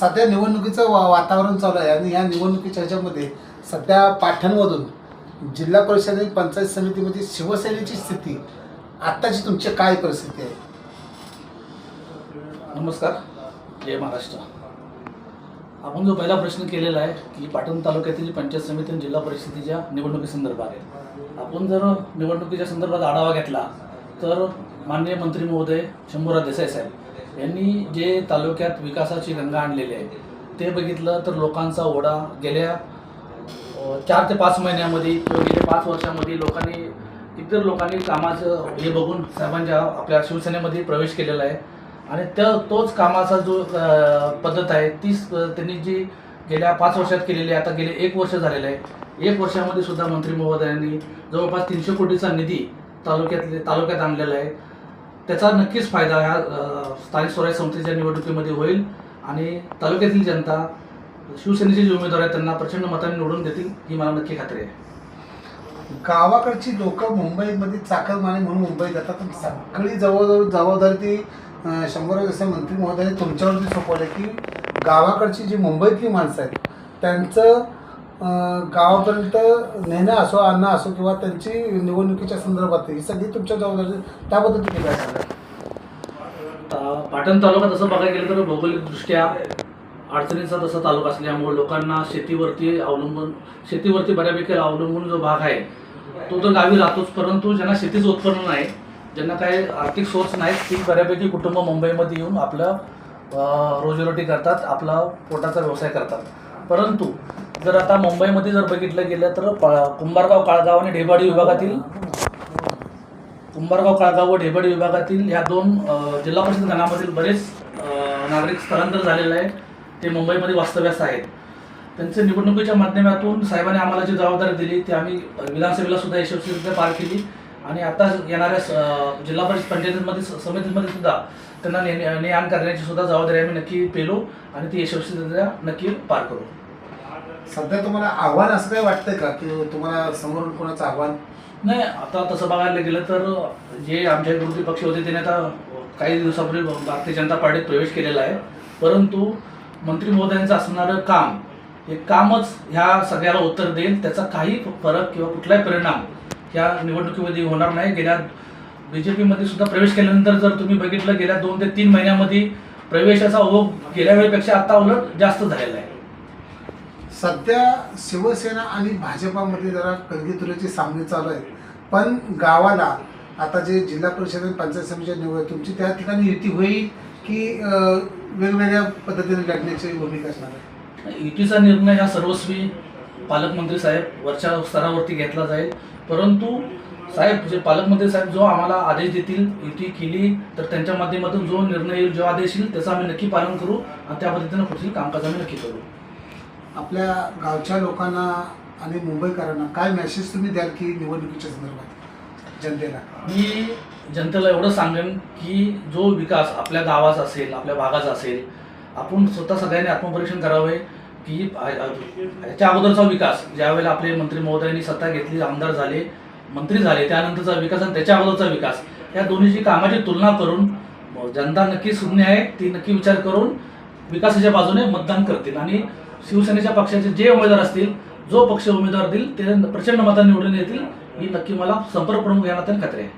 सध्या निवडणुकीचं वा वातावरण चालू आहे आणि या निवडणुकीच्या ह्याच्यामध्ये सध्या पाठ्यांमधून जिल्हा परिषद आणि पंचायत समितीमध्ये शिवसेनेची स्थिती आत्ताची तुमची काय परिस्थिती आहे? नमस्कार जय महाराष्ट्र. आपण जो पहिला प्रश्न केलेला आहे की पाटण तालुक्यातील पंचायत समिती आणि जिल्हा परिषदेच्या निवडणुकीसंदर्भात आहे. आपण जर निवडणुकीच्या संदर्भात आढावा घेतला तर माननीय मंत्री महोदय शंभूराज देसाई साहेब यांनी जे तालुक्यात विकासाची गंगा आणलेली आहे ते बघितलं तर लोकांचा ओढा गेल्या चार ते पाच महिन्यामध्ये किंवा गेल्या पाच वर्षामध्ये लोकांनी इतर लोकांनी कामाचं हे बघून साहेबांच्या आपल्या शिवसेनेमध्ये प्रवेश केलेला आहे. आणि त्या तोच कामाचा जो पद्धत आहे तीच त्यांनी जी गेल्या पाच वर्षात केलेली आहे आता गेले एक वर्ष झालेलं आहे. एक वर्षामध्ये सुद्धा मंत्री महोदयांनी जवळपास तीनशे कोटीचा निधी तालुक्यातले तालुक्यात आणलेला आहे. त्याचा नक्कीच फायदा ह्या स्थानिक स्वराज्य संस्थेच्या निवडणुकीमध्ये होईल आणि तालुक्यातील जनता शिवसेनेचे जे उमेदवार आहेत त्यांना प्रचंड मताने निवडून देतील ही मला नक्की खात्री आहे. गावाकडची लोक मुंबईमध्ये चाकरमाने म्हणून मुंबईत जातात सगळी जवळजवळ जबाबदारी ती शंभर जसे मंत्री महोदयांनी तुमच्यावरती सोपवले की गावाकडची जी मुंबईतली माणसं आहेत त्यांचं गावापर्यंत नेणं असो आणणं असो किंवा त्यांची निवडणुकीच्या संदर्भात ही सगळी तुमच्या जबाबदारी त्याबद्दल तुम्ही काय सांगा पाटण तालुका तसं बघायला गेलं तर भौगोलिकदृष्ट्या अडचणीचा तसा तालुका असल्यामुळे लोकांना शेतीवरती अवलंबून शेतीवरती बऱ्यापैकी अवलंबून जो भाग आहे तो तर गावी राहतोच. परंतु ज्यांना शेतीचं उत्पन्न नाही ज्यांना काही आर्थिक सोर्स नाहीत ती बऱ्यापैकी कुटुंब मुंबईमध्ये येऊन आपलं रोजीरोटी करतात आपला पोटाचा व्यवसाय करतात. परंतु जर आता मुंबईमध्ये जर बघितलं गेलं तर कुंभारगाव काळगाव आणि ढेबाडी विभागातील कुंभारगाव काळगाव व ढेबाडी विभागातील ह्या दोन जिल्हा परिषद गणामधील बरेच नागरिक स्थलांतर झालेले आहे ते मुंबईमध्ये वास्तव्यास आहेत त्यांच्या निवडणुकीच्या माध्यमातून साहेबांनी आम्हाला जी जबाबदारी दिली ती आम्ही विधानसभेला सुद्धा यशस्वीरित्या पार केली आणि आता येणाऱ्या स- जिल्हा परिषद पंचायतीमध्ये समितीमध्ये सुद्धा त्यांना ने ने आण करण्याची सुद्धा जबाबदारी आम्ही नक्की पेलो आणि ती यशस्वीरित्या नक्की पार करू सध्या तुम्हाला आव्हान असं काय वाटतं का? की तुम्हाला समोरून कोणाचं आव्हान? नाही आता तसं बघायला गेलं तर जे आमचे विरोधी पक्ष होते त्याने आता काही दिवसापूर्वी भारतीय जनता पार्टीत प्रवेश केलेला आहे. परंतु मंत्री महोदयांचं असणारं काम हे कामच ह्या सगळ्याला उत्तर देईल. त्याचा काही फरक किंवा कुठलाही परिणाम ह्या निवडणुकीमध्ये होणार नाही. गेल्या बी जे पीमध्ये सुद्धा प्रवेश केल्यानंतर जर तुम्ही बघितलं गेल्या दोन ते तीन महिन्यामध्ये प्रवेशाचा ओघ गेल्या वेळेपेक्षा आता उलट जास्त झालेला आहे. सध्या शिवसेना आणि भाजपामध्ये जरा कलगीतुरीचे सामने चालू आहेत. पण गावाला आता जे जिल्हा परिषद आणि पंचायत समितीच्या निवड तुमची त्या ठिकाणी युती होईल की वेगवेगळ्या पद्धतीने लढण्याची भूमिका असणार आहे? युतीचा निर्णय हा सर्वस्वी पालकमंत्री साहेब वरच्या स्तरावरती घेतला जाईल. परंतु साहेब जे पालकमंत्री साहेब जो आम्हाला आदेश देतील युती केली तर त्यांच्या माध्यमातून जो निर्णय येईल जो आदेश येईल त्याचं आम्ही नक्की पालन करू आणि त्या पद्धतीनं पुढील कामकाज आम्ही नक्की करू. आपल्या गावच्या लोकांना आणि मुंबईकरांना काय मेसेज तुम्ही द्याल की निवडणुकीच्या संदर्भात जनतेला? मी जनतेला एवढं सांगेन की जो विकास आपल्या गावाचा असेल आपल्या भागाचा असेल आपण स्वतः सगळ्यांनी आत्मपरीक्षण करावे की याच्या अगोदरचा विकास ज्यावेळेला आपले मंत्री महोदयांनी सत्ता घेतली आमदार झाले मंत्री झाले त्यानंतरचा विकास आणि त्याच्या अगोदरचा विकास या दोन्हीची कामाची तुलना करून जनता नक्की शून्य आहे ती नक्की विचार करून विकासाच्या बाजूने मतदान करतील. आणि शिवसेनेच्या पक्षाचे जे उमेदवार असतील जो पक्ष उमेदवार देईल ते प्रचंड मतांनी निवडून येतील ही नक्की मला संपर्क प्रमुख या नात्याने खात्री आहे.